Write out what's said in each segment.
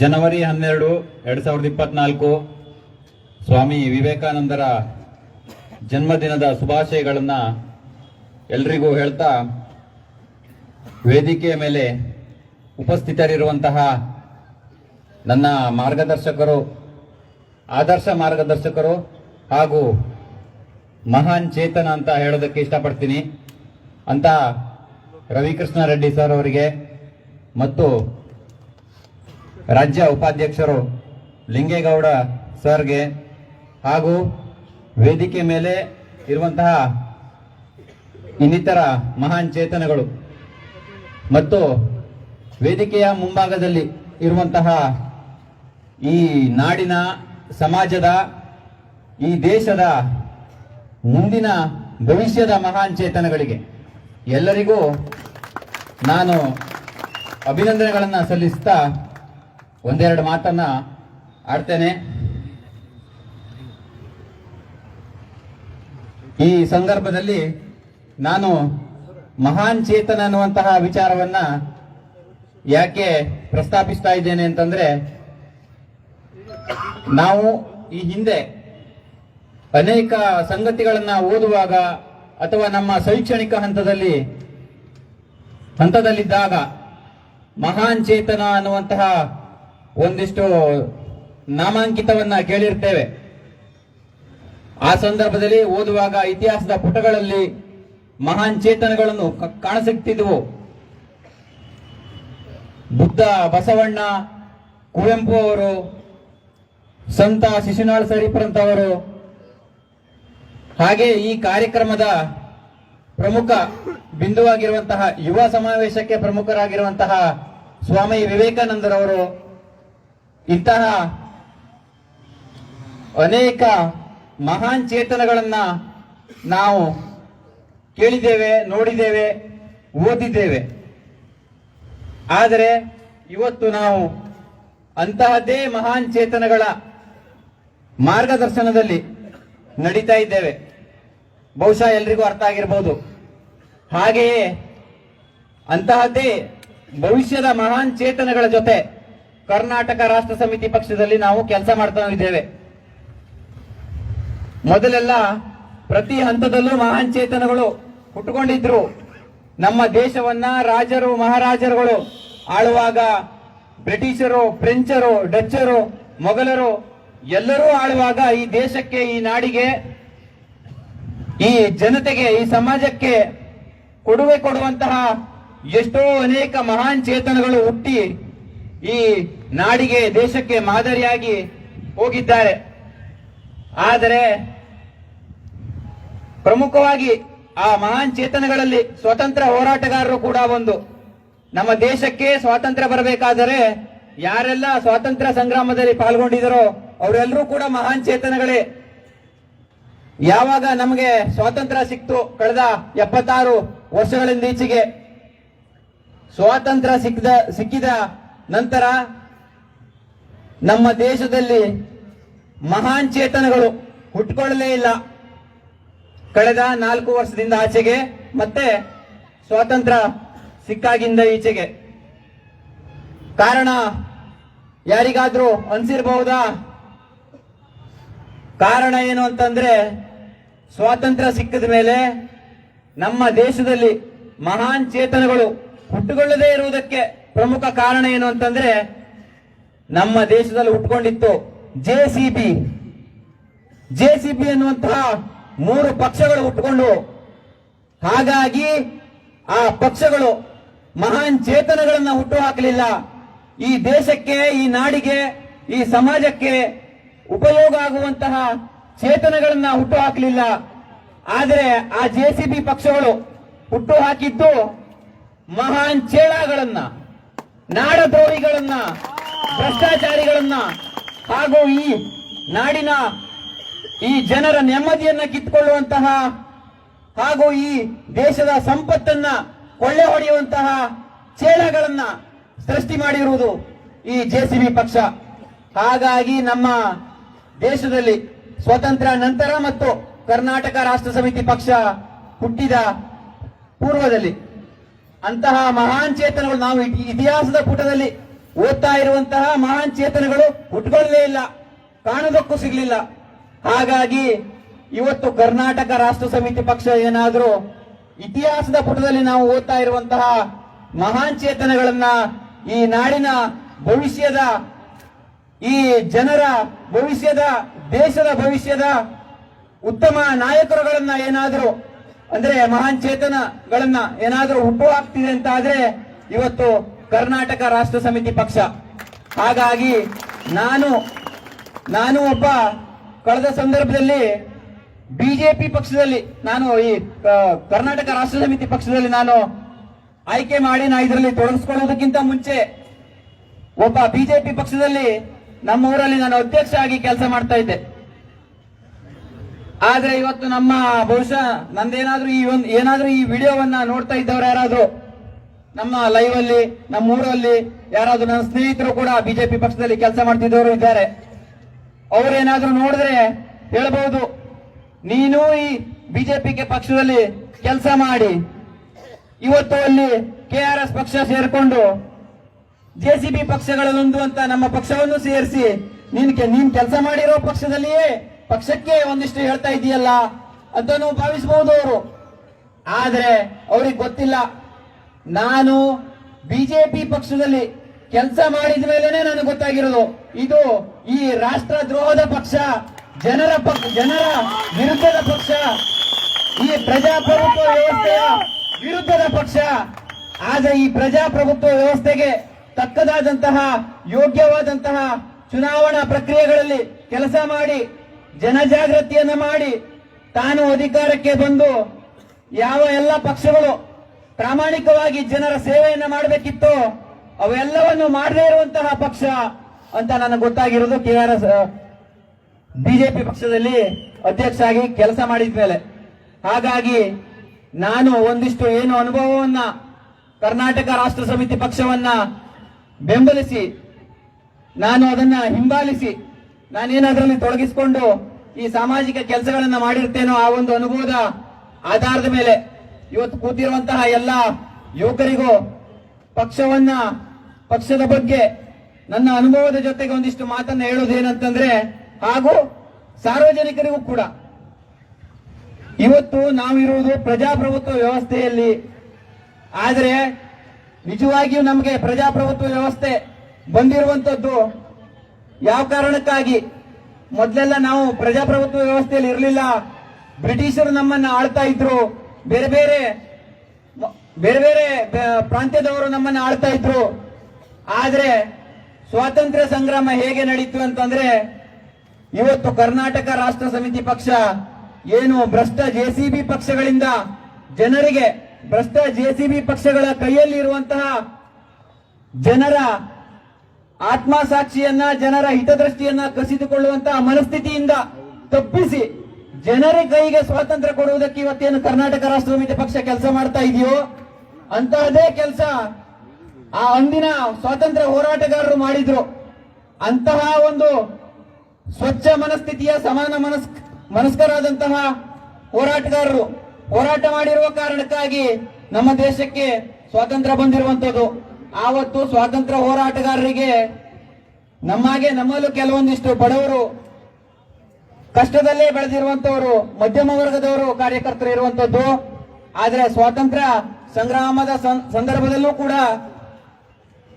ಜನವರಿ ಹನ್ನೆರಡು ಎರಡ್ ಸಾವಿರದ ಇಪ್ಪತ್ನಾಲ್ಕು ಸ್ವಾಮಿ ವಿವೇಕಾನಂದರ ಜನ್ಮದಿನದ ಶುಭಾಶಯಗಳನ್ನು ಎಲ್ರಿಗೂ ಹೇಳ್ತಾ ವೇದಿಕೆಯ ಮೇಲೆ ಉಪಸ್ಥಿತರಿರುವಂತಹ ನನ್ನ ಮಾರ್ಗದರ್ಶಕರು, ಆದರ್ಶ ಮಾರ್ಗದರ್ಶಕರು ಹಾಗೂ ಮಹಾನ್ ಚೇತನ ಅಂತ ಹೇಳೋದಕ್ಕೆ ಇಷ್ಟಪಡ್ತೀನಿ. ಅಂತ ರವಿಕೃಷ್ಣ ರೆಡ್ಡಿ ಸರ್ ಅವರಿಗೆ ಮತ್ತು ರಾಜ್ಯ ಉಪಾಧ್ಯಕ್ಷರು ಲಿಂಗೇಗೌಡ ಸರ್ಗೆ ಹಾಗೂ ವೇದಿಕೆ ಮೇಲೆ ಇರುವಂತಹ ಇನ್ನಿತರ ಮಹಾನ್ ಚೇತನಗಳು ಮತ್ತು ವೇದಿಕೆಯ ಮುಂಭಾಗದಲ್ಲಿ ಇರುವಂತಹ ಈ ನಾಡಿನ ಸಮಾಜದ, ಈ ದೇಶದ ಮುಂದಿನ ಭವಿಷ್ಯದ ಮಹಾನ್ ಚೇತನಗಳಿಗೆ ಎಲ್ಲರಿಗೂ ನಾನು ಅಭಿನಂದನೆಗಳನ್ನು ಸಲ್ಲಿಸ್ತಾ ಒಂದೆರಡು ಮಾತನ್ನ ಆಡ್ತೇನೆ. ಈ ಸಂದರ್ಭದಲ್ಲಿ ನಾನು ಮಹಾನ್ ಚೇತನ ಅನ್ನುವಂತಹ ವಿಚಾರವನ್ನ ಯಾಕೆ ಪ್ರಸ್ತಾಪಿಸ್ತಾ ಇದ್ದೇನೆ ಅಂತಂದ್ರೆ, ನಾವು ಈ ಹಿಂದೆ ಅನೇಕ ಸಂಗತಿಗಳನ್ನ ಓದುವಾಗ ಅಥವಾ ನಮ್ಮ ಶೈಕ್ಷಣಿಕ ಹಂತದಲ್ಲಿ, ಹಂತದಲ್ಲಿದ್ದಾಗ ಮಹಾನ್ ಚೇತನ ಅನ್ನುವಂತಹ ಒಂದಿಷ್ಟು ನಾಮಾಂಕಿತವನ್ನ ಕೇಳಿರ್ತೇವೆ. ಆ ಸಂದರ್ಭದಲ್ಲಿ ಓದುವಾಗ ಇತಿಹಾಸದ ಪುಟಗಳಲ್ಲಿ ಮಹಾನ್ ಚೇತನಗಳನ್ನು ಕಾಣಸಿಕ್ತಿದ್ವು ಬುದ್ಧ ಬಸವಣ್ಣ, ಕುವೆಂಪು ಅವರು, ಸಂತ ಶಿಶುನಾಳ್ ಸರಿಪರಂತವರು ಹಾಗೆ ಈ ಕಾರ್ಯಕ್ರಮದ ಪ್ರಮುಖ ಬಿಂದುವಾಗಿರುವಂತಹ ಯುವ ಸಮಾವೇಶಕ್ಕೆ ಪ್ರಮುಖರಾಗಿರುವಂತಹ ಸ್ವಾಮಿ ವಿವೇಕಾನಂದರವರು ಇಂತಹ ಅನೇಕ ಮಹಾನ್ ಚೇತನಗಳನ್ನ ನಾವು ಕೇಳಿದ್ದೇವೆ, ನೋಡಿದ್ದೇವೆ, ಓದಿದ್ದೇವೆ. ಆದರೆ ಇವತ್ತು ನಾವು ಅಂತಹದ್ದೇ ಮಹಾನ್ ಚೇತನಗಳ ಮಾರ್ಗದರ್ಶನದಲ್ಲಿ ನಡೀತಾ ಇದ್ದೇವೆ. ಬಹುಶಃ ಎಲ್ರಿಗೂ ಅರ್ಥ ಆಗಿರ್ಬೋದು. ಹಾಗೆಯೇ ಅಂತಹದ್ದೇ ಭವಿಷ್ಯದ ಮಹಾನ್ ಚೇತನಗಳ ಜೊತೆ ಕರ್ನಾಟಕ ರಾಷ್ಟ್ರ ಸಮಿತಿ ಪಕ್ಷದಲ್ಲಿ ನಾವು ಕೆಲಸ ಮಾಡ್ತಾ ಇದ್ದೇವೆ. ಮೊದಲೆಲ್ಲ ಪ್ರತಿ ಹಂತದಲ್ಲೂ ಮಹಾನ್ ಚೇತನಗಳು ಹುಟ್ಟುಕೊಂಡಿದ್ರು ನಮ್ಮ ದೇಶವನ್ನ ರಾಜರು, ಮಹಾರಾಜರುಗಳು, ಆಳುವಾಗ ಬ್ರಿಟಿಷರು, ಫ್ರೆಂಚರು, ಡಚ್ಚರು, ಮೊಘಲರು ಎಲ್ಲರೂ ಆಳುವಾಗ ಈ ದೇಶಕ್ಕೆ, ಈ ನಾಡಿಗೆ, ಈ ಜನತೆಗೆ, ಈ ಸಮಾಜಕ್ಕೆ ಕೊಡುಗೆ ಕೊಡುವಂತಹ ಎಷ್ಟೋ ಅನೇಕ ಮಹಾನ್ ಚೇತನಗಳು ಹುಟ್ಟಿ ಈ ನಾಡಿಗೆ, ದೇಶಕ್ಕೆ ಮಾದರಿಯಾಗಿ ಹೋಗಿದ್ದಾರೆ. ಆದರೆ ಪ್ರಮುಖವಾಗಿ ಆ ಮಹಾನ್ ಚೇತನಗಳಲ್ಲಿ ಸ್ವತಂತ್ರ ಹೋರಾಟಗಾರರು ಕೂಡ ಒಂದು. ನಮ್ಮ ದೇಶಕ್ಕೆ ಸ್ವಾತಂತ್ರ್ಯ ಬರಬೇಕಾದರೆ ಯಾರೆಲ್ಲ ಸ್ವಾತಂತ್ರ್ಯ ಸಂಗ್ರಾಮದಲ್ಲಿ ಪಾಲ್ಗೊಂಡಿದರೋ ಅವರೆಲ್ಲರೂ ಕೂಡ ಮಹಾನ್ ಚೇತನಗಳೇ. ಯಾವಾಗ ನಮಗೆ ಸ್ವಾತಂತ್ರ್ಯ ಸಿಕ್ತು ಕಳೆದ ಎಪ್ಪತ್ತಾರು ವರ್ಷಗಳಿಂದ ಈಚೆಗೆ, ಸ್ವಾತಂತ್ರ್ಯ ಸಿಕ್ಕಿದ ಸಿಕ್ಕಿದ ನಂತರ ನಮ್ಮ ದೇಶದಲ್ಲಿ ಮಹಾನ್ ಚೇತನಗಳು ಹುಟ್ಕೊಳ್ಳಲೇ ಇಲ್ಲ. ಕಳೆದ ನಾಲ್ಕು ವರ್ಷದಿಂದ ಆಚೆಗೆ ಮತ್ತೆ ಸ್ವಾತಂತ್ರ್ಯ ಸಿಕ್ಕಾಗಿಂದ ಈಚೆಗೆ. ಕಾರಣ ಯಾರಿಗಾದ್ರೂ ಅನ್ಸಿರ್ಬಹುದಾ? ಕಾರಣ ಏನು ಅಂತಂದ್ರೆ ಸ್ವಾತಂತ್ರ್ಯ ಸಿಕ್ಕಿದ ಮೇಲೆ ನಮ್ಮ ದೇಶದಲ್ಲಿ ಮಹಾನ್ ಚೇತನಗಳು ಹುಟ್ಟುಕೊಳ್ಳದೇ ಇರುವುದಕ್ಕೆ ಪ್ರಮುಖ ಕಾರಣ ಏನು ಅಂತಂದ್ರೆ ನಮ್ಮ ದೇಶದಲ್ಲಿ ಹುಟ್ಕೊಂಡಿತ್ತು ಜೆ ಸಿ ಅನ್ನುವಂತಹ ಮೂರು ಪಕ್ಷಗಳು ಹುಟ್ಟುಕೊಂಡು ಹಾಗಾಗಿ ಆ ಪಕ್ಷಗಳು ಮಹಾನ್ ಚೇತನಗಳನ್ನ ಹುಟ್ಟು ಹಾಕಲಿಲ್ಲ ಈ ದೇಶಕ್ಕೆ, ಈ ನಾಡಿಗೆ, ಈ ಸಮಾಜಕ್ಕೆ ಉಪಯೋಗ ಆಗುವಂತಹ ಚೇತನಗಳನ್ನ ಹುಟ್ಟು ಹಾಕಲಿಲ್ಲ ಆದರೆ ಆ ಜೆ ಪಕ್ಷಗಳು ಹುಟ್ಟು ಹಾಕಿದ್ದು ಮಹಾನ್ ಚೇಳಗಳನ್ನ. ನಾಡದ್ರೋಹಿಗಳನ್ನ, ಭ್ರಷ್ಟಾಚಾರಿಗಳನ್ನ ಹಾಗೂ ಈ ನಾಡಿನ ಈ ಜನರ ನೆಮ್ಮದಿಯನ್ನ ಕಿತ್ಕೊಳ್ಳುವಂತಹ ಹಾಗೂ ಈ ದೇಶದ ಸಂಪತ್ತನ್ನ ಕೊಳ್ಳೆ ಹೊಡೆಯುವಂತಹ ಚೇಳಗಳನ್ನ ಸೃಷ್ಟಿ ಮಾಡಿರುವುದು ಈ ಜೆಸಿಬಿ ಪಕ್ಷ. ಹಾಗಾಗಿ ನಮ್ಮ ದೇಶದಲ್ಲಿ ಸ್ವತಂತ್ರ ನಂತರ ಮತ್ತು ಕರ್ನಾಟಕ ರಾಷ್ಟ್ರ ಸಮಿತಿ ಪಕ್ಷ ಹುಟ್ಟಿದ ಪೂರ್ವದಲ್ಲಿ ಅಂತಹ ಮಹಾನ್ ಚೇತನಗಳು ನಾವು ಇತಿ- ಇತಿಹಾಸದ ಪುಟದಲ್ಲಿ ಓದ್ತಾ ಇರುವಂತಹ ಮಹಾನ್ ಚೇತನಗಳು ಹುಟ್ಕೊಳ್ಳಲೇ ಇಲ್ಲ, ಕಾಣೋದಕ್ಕೂ ಸಿಗ್ಲಿಲ್ಲ. ಹಾಗಾಗಿ ಇವತ್ತು ಕರ್ನಾಟಕ ರಾಷ್ಟ್ರ ಸಮಿತಿ ಪಕ್ಷ ಏನಾದರೂ ಇತಿಹಾಸದ ಪುಟದಲ್ಲಿ ನಾವು ಓದ್ತಾ ಇರುವಂತಹ ಮಹಾನ್ ಚೇತನಗಳನ್ನ ಈ ನಾಡಿನ ಭವಿಷ್ಯದ, ಈ ಜನರ ಭವಿಷ್ಯದ, ದೇಶದ ಭವಿಷ್ಯದ ಉತ್ತಮ ನಾಯಕರುಗಳನ್ನ ಏನಾದರೂ ಅಂದ್ರೆ ಮಹಾನ್ ಚೇತನಗಳನ್ನ ಏನಾದರೂ ಹುಟ್ಟು ಹಾಕ್ತಿದೆ ಅಂತ ಆದ್ರೆ ಇವತ್ತು ಕರ್ನಾಟಕ ರಾಷ್ಟ್ರ ಸಮಿತಿ ಪಕ್ಷ. ಹಾಗಾಗಿ ನಾನು ನಾನು ಒಬ್ಬ ಕಳೆದ ಸಂದರ್ಭದಲ್ಲಿ ಬಿಜೆಪಿ ಪಕ್ಷದಲ್ಲಿ ನಾನು ಈ ಕರ್ನಾಟಕ ರಾಷ್ಟ್ರ ಸಮಿತಿ ಪಕ್ಷದಲ್ಲಿ ನಾನು ಆಯ್ಕೆ ಮಾಡಿ ನಾ ಇದರಲ್ಲಿ ತೊಡಗಿಸ್ಕೊಳ್ಳೋದಕ್ಕಿಂತ ಮುಂಚೆ ಒಬ್ಬ ಬಿಜೆಪಿ ಪಕ್ಷದಲ್ಲಿ ನಮ್ಮ ಊರಲ್ಲಿ ನಾನು ಅಧ್ಯಕ್ಷ ಆಗಿ ಕೆಲಸ ಮಾಡ್ತಾ ಇದ್ದೆ. ಆದ್ರೆ ಇವತ್ತು ನಮ್ಮ ಬಹುಶಃ ನಂದೇನಾದ್ರೂ ಈ ಒಂದು ಏನಾದ್ರೂ ಈ ವಿಡಿಯೋವನ್ನ ನೋಡ್ತಾ ಇದ್ದವ್ರು ಯಾರಾದ್ರೂ? ನಮ್ಮ ಲೈವ್ ಅಲ್ಲಿ, ನಮ್ಮ ಊರಲ್ಲಿ ಯಾರಾದ್ರೂ ನನ್ನ ಸ್ನೇಹಿತರು ಕೂಡ ಬಿಜೆಪಿ ಪಕ್ಷದಲ್ಲಿ ಕೆಲಸ ಮಾಡ್ತಿದ್ದವರು ಇದ್ದಾರೆ. ಅವ್ರೇನಾದ್ರೂ ನೋಡಿದ್ರೆ ಹೇಳ್ಬಹುದು, ನೀನು ಈ ಬಿಜೆಪಿಗೆ ಪಕ್ಷದಲ್ಲಿ ಕೆಲಸ ಮಾಡಿ. ಇವತ್ತು ಅಲ್ಲಿ ಕೆ ಆರ್ ಎಸ್ ಪಕ್ಷ ಸೇರ್ಕೊಂಡು ಜೆಸಿಬಿ ಪಕ್ಷಗಳಲ್ಲೊಂದು ಅಂತ ನಮ್ಮ ಪಕ್ಷವನ್ನು ಸೇರಿಸಿ ನೀನ್ ನೀನ್ ಕೆಲಸ ಮಾಡಿರೋ ಪಕ್ಷದಲ್ಲಿಯೇ ಪಕ್ಷಕ್ಕೆ ಒಂದಿಷ್ಟು ಹೇಳ್ತಾ ಇದೆಯಲ್ಲ ಅಂತ ನಾವು ಭಾವಿಸಬಹುದು ಅವರು. ಆದರೆ ಅವ್ರಿಗೆ ಗೊತ್ತಿಲ್ಲ. ನಾನು ಬಿಜೆಪಿ ಪಕ್ಷದಲ್ಲಿ ಕೆಲಸ ಮಾಡಿದ ಮೇಲೆನೆ ನನಗೆ ಗೊತ್ತಾಗಿರೋದು. ಇದು ಈ ರಾಷ್ಟ್ರ ದ್ರೋಹದ ಪಕ್ಷ, ಜನರ ಪಕ್ಷ ಜನರ ವಿರುದ್ಧದ ಪಕ್ಷ, ಈ ಪ್ರಜಾಪ್ರಭುತ್ವ ವ್ಯವಸ್ಥೆಯ ವಿರುದ್ಧದ ಪಕ್ಷ. ಆದ್ರೆ ಈ ಪ್ರಜಾಪ್ರಭುತ್ವ ವ್ಯವಸ್ಥೆಗೆ ತಕ್ಕದಾದಂತಹ ಯೋಗ್ಯವಾದಂತಹ ಚುನಾವಣಾ ಪ್ರಕ್ರಿಯೆಗಳಲ್ಲಿ ಕೆಲಸ ಮಾಡಿ ಜನಜಾಗೃತಿಯನ್ನ ಮಾಡಿ ತಾನು ಅಧಿಕಾರಕ್ಕೆ ಬಂದು ಯಾವ ಎಲ್ಲ ಪಕ್ಷಗಳು ಪ್ರಾಮಾಣಿಕವಾಗಿ ಜನರ ಸೇವೆಯನ್ನು ಮಾಡಬೇಕಿತ್ತು ಅವೆಲ್ಲವನ್ನು ಮಾಡದೇ ಇರುವಂತಹ ಪಕ್ಷ ಅಂತ ನನಗೆ ಗೊತ್ತಾಗಿರೋದು ಕೆ ಆರ್ ಎಸ್ ಬಿಜೆಪಿ ಪಕ್ಷದಲ್ಲಿ ಅಧ್ಯಕ್ಷ ಆಗಿ ಕೆಲಸ ಮಾಡಿದ ಮೇಲೆ. ಹಾಗಾಗಿ ನಾನು ಒಂದಿಷ್ಟು ಏನು ಅನುಭವವನ್ನ ಕರ್ನಾಟಕ ರಾಷ್ಟ್ರ ಸಮಿತಿ ಪಕ್ಷವನ್ನ ಬೆಂಬಲಿಸಿ, ನಾನು ಅದನ್ನ ಹಿಂಬಾಲಿಸಿ ನಾನೇನು ಅದರಲ್ಲಿ ತೊಡಗಿಸಿಕೊಂಡು ಈ ಸಾಮಾಜಿಕ ಕೆಲಸಗಳನ್ನ ಮಾಡಿರ್ತೇನೋ ಆ ಒಂದು ಅನುಭವದ ಆಧಾರದ ಮೇಲೆ ಇವತ್ತು ಕೂತಿರುವಂತಹ ಎಲ್ಲ ಯುವಕರಿಗೂ ಪಕ್ಷವನ್ನ, ಪಕ್ಷದ ಬಗ್ಗೆ ನನ್ನ ಅನುಭವದ ಜೊತೆಗೆ ಒಂದಿಷ್ಟು ಮಾತನ್ನ ಹೇಳೋದೇನಂತಂದ್ರೆ, ಹಾಗೂ ಸಾರ್ವಜನಿಕರಿಗೂ ಕೂಡ. ಇವತ್ತು ನಾವಿರುವುದು ಪ್ರಜಾಪ್ರಭುತ್ವ ವ್ಯವಸ್ಥೆಯಲ್ಲಿ. ಆದರೆ ನಿಜವಾಗಿಯೂ ನಮಗೆ ಪ್ರಜಾಪ್ರಭುತ್ವ ವ್ಯವಸ್ಥೆ ಬಂದಿರುವಂತದ್ದು ಯಾವ ಕಾರಣಕ್ಕಾಗಿ? ಮೊದಲೆಲ್ಲ ನಾವು ಪ್ರಜಾಪ್ರಭುತ್ವ ವ್ಯವಸ್ಥೆಯಲ್ಲಿ ಇರಲಿಲ್ಲ. ಬ್ರಿಟಿಷರು ನಮ್ಮನ್ನ ಆಳ್ತಾ ಇದ್ರು. ಬೇರೆ ಬೇರೆ ಬೇರೆ ಬೇರೆ ಪ್ರಾಂತ್ಯದವರು ನಮ್ಮನ್ನ ಆಳ್ತಾ ಇದ್ರು. ಆದ್ರೆ ಸ್ವಾತಂತ್ರ್ಯ ಸಂಗ್ರಾಮ ಹೇಗೆ ನಡೀತು ಅಂತಂದ್ರೆ, ಇವತ್ತು ಕರ್ನಾಟಕ ರಾಷ್ಟ್ರ ಸಮಿತಿ ಪಕ್ಷ, ಏನು ಭ್ರಷ್ಟ ಜೆಸಿಬಿ ಪಕ್ಷಗಳಿಂದ ಜನರಿಗೆ, ಭ್ರಷ್ಟ ಜೆಸಿಬಿ ಪಕ್ಷಗಳ ಕೈಯಲ್ಲಿ ಇರುವಂತಹ ಜನರ ಆತ್ಮಸಾಕ್ಷಿಯನ್ನ ಜನರ ಹಿತದೃಷ್ಟಿಯನ್ನ ಕಸಿದುಕೊಳ್ಳುವಂತಹ ಮನಸ್ಥಿತಿಯಿಂದ ತಪ್ಪಿಸಿ ಜನರ ಕೈಗೆ ಸ್ವಾತಂತ್ರ್ಯ ಕೊಡುವುದಕ್ಕೆ ಇವತ್ತೇನು ಕರ್ನಾಟಕ ರಾಷ್ಟ್ರ ಸಮಿತಿ ಪಕ್ಷ ಕೆಲಸ ಮಾಡ್ತಾ ಇದೆಯೋ, ಅಂತಹದೇ ಕೆಲಸ ಆ ಅಂದಿನ ಸ್ವಾತಂತ್ರ್ಯ ಹೋರಾಟಗಾರರು ಮಾಡಿದ್ರು. ಅಂತಹ ಒಂದು ಸ್ವಚ್ಛ ಮನಸ್ಥಿತಿಯ ಸಮಾನ ಮನಸ್, ಮನಸ್ಕರಾದಂತಹ ಹೋರಾಟಗಾರರು. ಹೋರಾಟ ಮಾಡಿರುವ ಕಾರಣಕ್ಕಾಗಿ ನಮ್ಮ ದೇಶಕ್ಕೆ ಸ್ವಾತಂತ್ರ್ಯ ಬಂದಿರುವಂತದ್ದು ಆವತ್ತು ಸ್ವಾತಂತ್ರ್ಯ ಹೋರಾಟಗಾರರಿಗೆ ನಮ್ಮಾಗೆ ನಮ್ಮಲ್ಲೂ ಕೆಲವೊಂದಿಷ್ಟು ಬಡವರು, ಕಷ್ಟದಲ್ಲೇ ಬೆಳೆದಿರುವಂತವರು, ಮಧ್ಯಮ ವರ್ಗದವರು ಕಾರ್ಯಕರ್ತರು ಇರುವಂತದ್ದು. ಆದರೆ ಸ್ವಾತಂತ್ರ್ಯ ಸಂಗ್ರಾಮದ ಸಂದರ್ಭದಲ್ಲೂ ಕೂಡ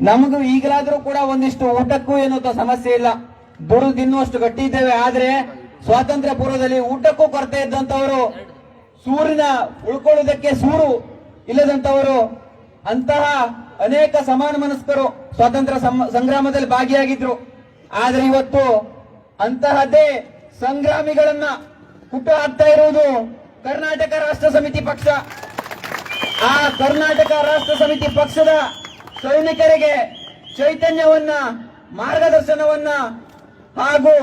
ನಮಗೂ ಈಗಲಾದ್ರೂ ಕೂಡ ಒಂದಿಷ್ಟು ಊಟಕ್ಕೂ ಏನೋ ಸಮಸ್ಯೆ ಇಲ್ಲ. ದುಡಿದು ತಿನ್ನುವಷ್ಟು ಗಟ್ಟಿ ಇದ್ದೇವೆ. ಆದ್ರೆ ಸ್ವಾತಂತ್ರ್ಯ ಪೂರ್ವದಲ್ಲಿ ಊಟಕ್ಕೂ ಕೊರತೆ ಇದ್ದಂತವರು ಸೂರಿನ ಉಳ್ಕೊಳ್ಳುವುದಕ್ಕೆ ಸೂರು ಇಲ್ಲದಂತವರು ಅಂತಹ ಅನೇಕ ಸಮಾನ ಮನಸ್ಕರು ಸ್ವಾತಂತ್ರ್ಯ ಸಂಗ್ರಾಮದಲ್ಲಿ ಭಾಗಿಯಾಗಿದ್ರು. ಆದ್ರೆ ಇವತ್ತು ಅಂತಹದ್ದೇ ಸಂಗ್ರಾಮಿಗಳನ್ನ ಹುಟ್ಟು ಹಾಕ್ತಾ ಇರುವುದು ಕರ್ನಾಟಕ ರಾಷ್ಟ್ರ ಸಮಿತಿ ಪಕ್ಷ. ಆ ಕರ್ನಾಟಕ ರಾಷ್ಟ್ರ ಸಮಿತಿ ಪಕ್ಷದ ಸೈನಿಕರಿಗೆ ಚೈತನ್ಯವನ್ನ, ಮಾರ್ಗದರ್ಶನವನ್ನ ಹಾಗೂ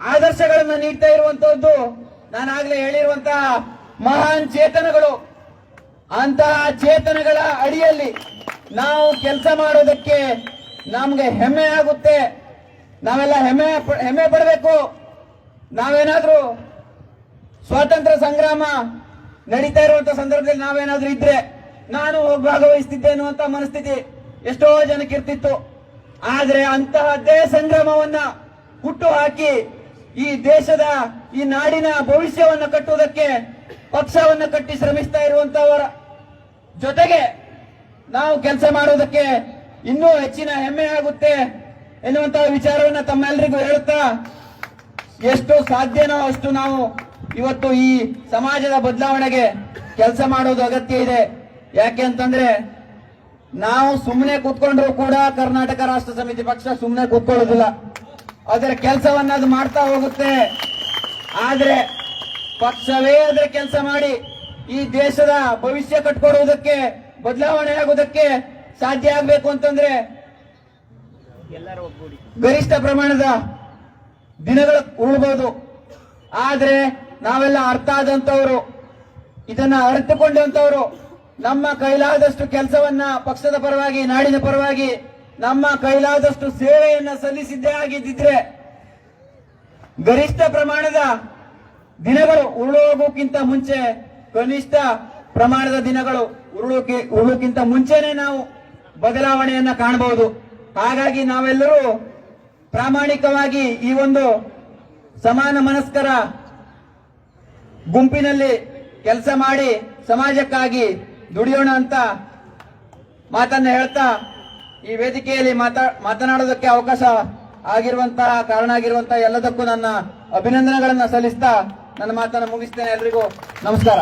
ಆದರ್ಶಗಳನ್ನ ನೀಡ್ತಾ ಇರುವಂತಹದ್ದು ನಾನಾಗಲೇ ಹೇಳಿರುವಂತಹ ಮಹಾನ್ ಚೇತನಗಳು. ಅಂತಹ ಚೇತನಗಳ ಅಡಿಯಲ್ಲಿ ನಾವು ಕೆಲಸ ಮಾಡೋದಕ್ಕೆ ನಮ್ಗೆ ಹೆಮ್ಮೆ ಆಗುತ್ತೆ. ನಾವೆಲ್ಲ ಹೆಮ್ಮೆ ಹೆಮ್ಮೆ ಪಡಬೇಕು. ನಾವೇನಾದ್ರೂ ಸ್ವಾತಂತ್ರ್ಯ ಸಂಗ್ರಾಮ ನಡೀತಾ ಇರುವಂತ ಸಂದರ್ಭದಲ್ಲಿ ನಾವೇನಾದ್ರೂ ಇದ್ರೆ ನಾನು ಹೋಗಿ ಭಾಗವಹಿಸ್ತಿದ್ದೆ ಅನ್ನುವಂತ ಮನಸ್ಥಿತಿ ಎಷ್ಟೋ ಜನಕ್ಕೆ ಇರ್ತಿತ್ತು. ಆದ್ರೆ ಅಂತಹದ್ದೇ ಸಂಗ್ರಾಮವನ್ನ ಹುಟ್ಟು ಹಾಕಿ ಈ ದೇಶದ, ಈ ನಾಡಿನ ಭವಿಷ್ಯವನ್ನು ಕಟ್ಟುವುದಕ್ಕೆ ಪಕ್ಷವನ್ನು ಕಟ್ಟಿ ಶ್ರಮಿಸ್ತಾ ಇರುವಂತವರ ಜೊತೆಗೆ ನಾವು ಕೆಲಸ ಮಾಡೋದಕ್ಕೆ ಇನ್ನೂ ಹೆಚ್ಚಿನ ಹೆಮ್ಮೆ ಆಗುತ್ತೆ ಎನ್ನುವಂತಹ ವಿಚಾರವನ್ನ ತಮ್ಮೆಲ್ಲರಿಗೂ ಹೇಳುತ್ತಾ, ಎಷ್ಟು ಸಾಧ್ಯನೋ ಅಷ್ಟು ನಾವು ಇವತ್ತು ಈ ಸಮಾಜದ ಬದಲಾವಣೆಗೆ ಕೆಲಸ ಮಾಡೋದು ಅಗತ್ಯ ಇದೆ. ಯಾಕೆ ಅಂತಂದ್ರೆ ನಾವು ಸುಮ್ಮನೆ ಕೂತ್ಕೊಂಡ್ರು ಕೂಡ ಕರ್ನಾಟಕ ರಾಷ್ಟ್ರ ಸಮಿತಿ ಪಕ್ಷ ಸುಮ್ಮನೆ ಕೂತ್ಕೊಳ್ಳೋದಿಲ್ಲ. ಅದರ ಕೆಲಸವನ್ನ ಅದು ಮಾಡ್ತಾ ಹೋಗುತ್ತೆ. ಆದ್ರೆ ಪಕ್ಷವೇ ಅದರ ಕೆಲಸ ಮಾಡಿ ಈ ದೇಶದ ಭವಿಷ್ಯ ಕಟ್ಕೊಡುವುದಕ್ಕೆ ಬದಲಾವಣೆ ಆಗೋದಕ್ಕೆ ಸಾಧ್ಯ ಆಗಬೇಕು ಅಂತಂದ್ರೆ ಗರಿಷ್ಠ ಪ್ರಮಾಣದ ದಿನಗಳು ಉಳ್ಬೋದು. ಆದ್ರೆ ನಾವೆಲ್ಲ ಅರ್ಥ ಆದಂತವರು ಇದನ್ನ ಅರಿತುಕೊಂಡಂತವರು ನಮ್ಮ ಕೈಲಾದಷ್ಟು ಕೆಲಸವನ್ನ ಪಕ್ಷದ ಪರವಾಗಿ ನಾಡಿನ ಪರವಾಗಿ ನಮ್ಮ ಕೈಲಾದಷ್ಟು ಸೇವೆಯನ್ನ ಸಲ್ಲಿಸಿದ್ದೇ ಆಗಿದ್ದಿದ್ರೆ ಗರಿಷ್ಠ ಪ್ರಮಾಣದ ದಿನಗಳು ಉರುಳೋಗೋಕ್ಕಿಂತ ಮುಂಚೆ ಕನಿಷ್ಠ ಪ್ರಮಾಣದ ದಿನಗಳು ಉರುಳೋಕೆ ಉರುಳುಕಿಂತ ಮುಂಚೆನೆ ನಾವು ಬದಲಾವಣೆಯನ್ನ ಕಾಣಬಹುದು ಹಾಗಾಗಿ ನಾವೆಲ್ಲರೂ ಪ್ರಾಮಾಣಿಕವಾಗಿ ಈ ಒಂದು ಸಮಾನ ಮನಸ್ಕರ ಗುಂಪಿನಲ್ಲಿ ಕೆಲಸ ಮಾಡಿ ಸಮಾಜಕ್ಕಾಗಿ ದುಡಿಯೋಣ ಅಂತ ಮಾತನ್ನ ಹೇಳ್ತಾ ಈ ವೇದಿಕೆಯಲ್ಲಿ ಮಾತಾ, ಮಾತನಾಡೋದಕ್ಕೆ ಅವಕಾಶ ಆಗಿರುವಂತಹ, ಕಾರಣ ಆಗಿರುವಂತಹ ಎಲ್ಲದಕ್ಕೂ ನನ್ನ ಅಭಿನಂದನೆಗಳನ್ನ ಸಲ್ಲಿಸ್ತಾ ನನ್ನ ಮಾತನ್ನ ಮುಗಿಸ್ತೇನೆ ಎಲ್ರಿಗೂ. ನಮಸ್ಕಾರ.